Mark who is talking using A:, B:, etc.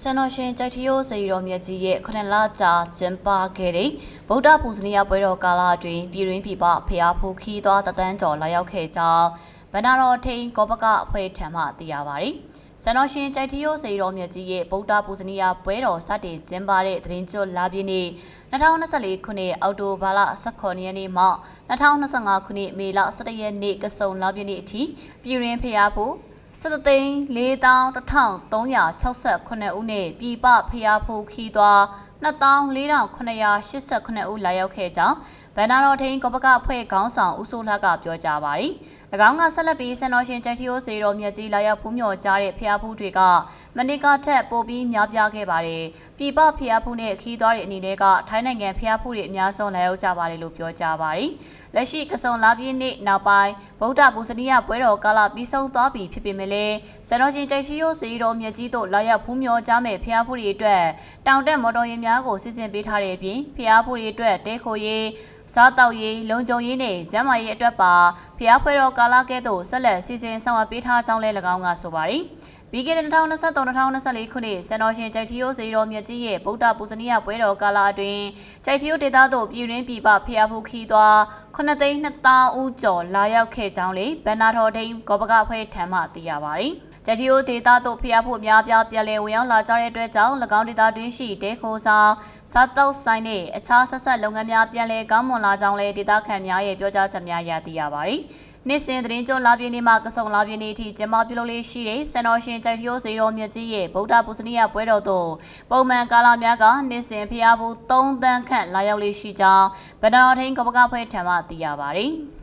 A: ဆန်တော်ရှင်ကြိုက်ထရိုးစေရီတော်မြတ်ကြီးရဲ့ခရလကြာကျင်းပခဲ့တဲ့ဗုဒ္ဓပူဇနီယပွဲတော်ကာလအတွင်းပြည်တွင်းပြည်ပဖျားဖူခီးသွားတသန်းကျော်လာရောက်ခဲ့ကြောင်းဗန္နာတော်ထိန်ကောပကအဖွဲ့ထံမှသိရပါတယ်။ဆန်တော်ရှင်ကြိုက်ထရိုးစေရီတော်မြတ်ကြီးရဲ့ဗုဒ္ဓပူဇနီယပွဲတော်စတင်ကျင်းပတဲ့သတင်းကျွတ်လာပြည့်နေ့2024ခုနှစ်အောက်တိုဘာလ18ရက်နေ့မှ2025ခုနှစ်မေလ17ရက်နေ့ကစုံလာပြည့်နေ့အထိပြည်တွင်းဖျားဖူ စတသိန်း4368ဦးနဲ့ပြည်ပဖျားဖို့ခီးသွား 24,989ဦးလာရောက်ခဲ့ကြောင်းဗန္နာတော်ထိန်ကပကဖွဲ့ခေါင်းဆောင်ဦးစိုးလှကပြောကြားပါရီ။၎င်းကဆက်လက်ပြီးဆန်တော်ရှင်တက်ထီယိုစေတော်မြတ်ကြီးလာရောက်ဖူးမြော်ကြားတဲ့ဖျားဖူးတွေကမနစ်ကထက်ပိုပြီးများပြားခဲ့ပါတယ်။ပြည်ပဖျားဖူးနဲ့ခီးသွားတဲ့အနေနဲ့ကထိုင်းနိုင်ငံဖျားဖူးတွေအများဆုံးလာရောက်ကြပါတယ်လို့ပြောကြားပါရီ။လက်ရှိကစုံလာပြည့်နေ့နောက်ပိုင်းဗုဒ္ဓဘုဇနီယပွဲတော်ကာလပြီးဆုံးသွားပြီဖြစ်ပေမဲ့လည်းဆန်တော်ရှင်တက်ထီယိုစေတော်မြတ်ကြီးတို့လာရောက်ဖူးမြော်ကြားမဲ့ဖျားဖူးတွေအတွက်တောင်တက်မော်တော်ယာဉ်များကိုစီစဉ်ပေးထားတဲ့အပြင်ဖျားဖူးတွေအတွက်တဲခိုရေးစားတောက်ရေးလုံခြုံရေးနဲ့ကျန်းမာရေးအတွက်ပါဖျားဖွဲတော်ကာလကဲ့သို့ဆက်လက်စီစဉ်ဆောင်ရွက်ပေးထားကြောင်းလည်း၎င်းကဆိုပါရီပြီးခဲ့တဲ့2023-2024ခုနှစ်စံတော်ရှင်ကြိုက်ထီယိုစေတော်မြတ်ကြီးရဲ့ဗုဒ္ဓပူဇနီယပွဲတော်ကာလအတွင်းကြိုက်ထီယိုဒေသသို့ပြည်တွင်းပြည်ပဖျားဖူးခီးသွား9သိန်း2000ဦးကျော်လာရောက်ခဲ့ကြောင်းလေဘန်နာတော်ဒိန်ကောပကဖွဲ့ထံမှသိရပါရီ ဂျက်တီယိုဒေတာတို့ဖျားဖို့အများပြားပြန်လည်ဝင်ရောက်လာကြတဲ့အတွက်ကြောင့်၎င်းဒေတာတွင်းရှိတဲခိုးဆောင်စားတောက်ဆိုင်နဲ့အခြားဆက်ဆက်လုပ်ငန်းများပြန်လည်ကောင်းမွန်လာကြောင်းလည်းဒေတာခံများရဲ့ပြောကြားချက်များရသိရပါတယ်။နေ့စဉ်သတင်းကြုံလာပြင်းနေမှာကဆုံလာပြင်းနေအထိကျမပြုလုပ်လေးရှိတဲ့စံတော်ရှင်ကြိုက်တီယိုဇေတော်မြတ်ကြီးရဲ့ဗုဒ္ဓပူဇနီယပွဲတော်သို့ပုံမှန်ကာလများကနေ့စဉ်ဖျားဖို့3တန်းခန့်လာရောက်လေးရှိကြောင်းဗဒတော်ထင်းကပကဖွဲထံမှသိရပါတယ်။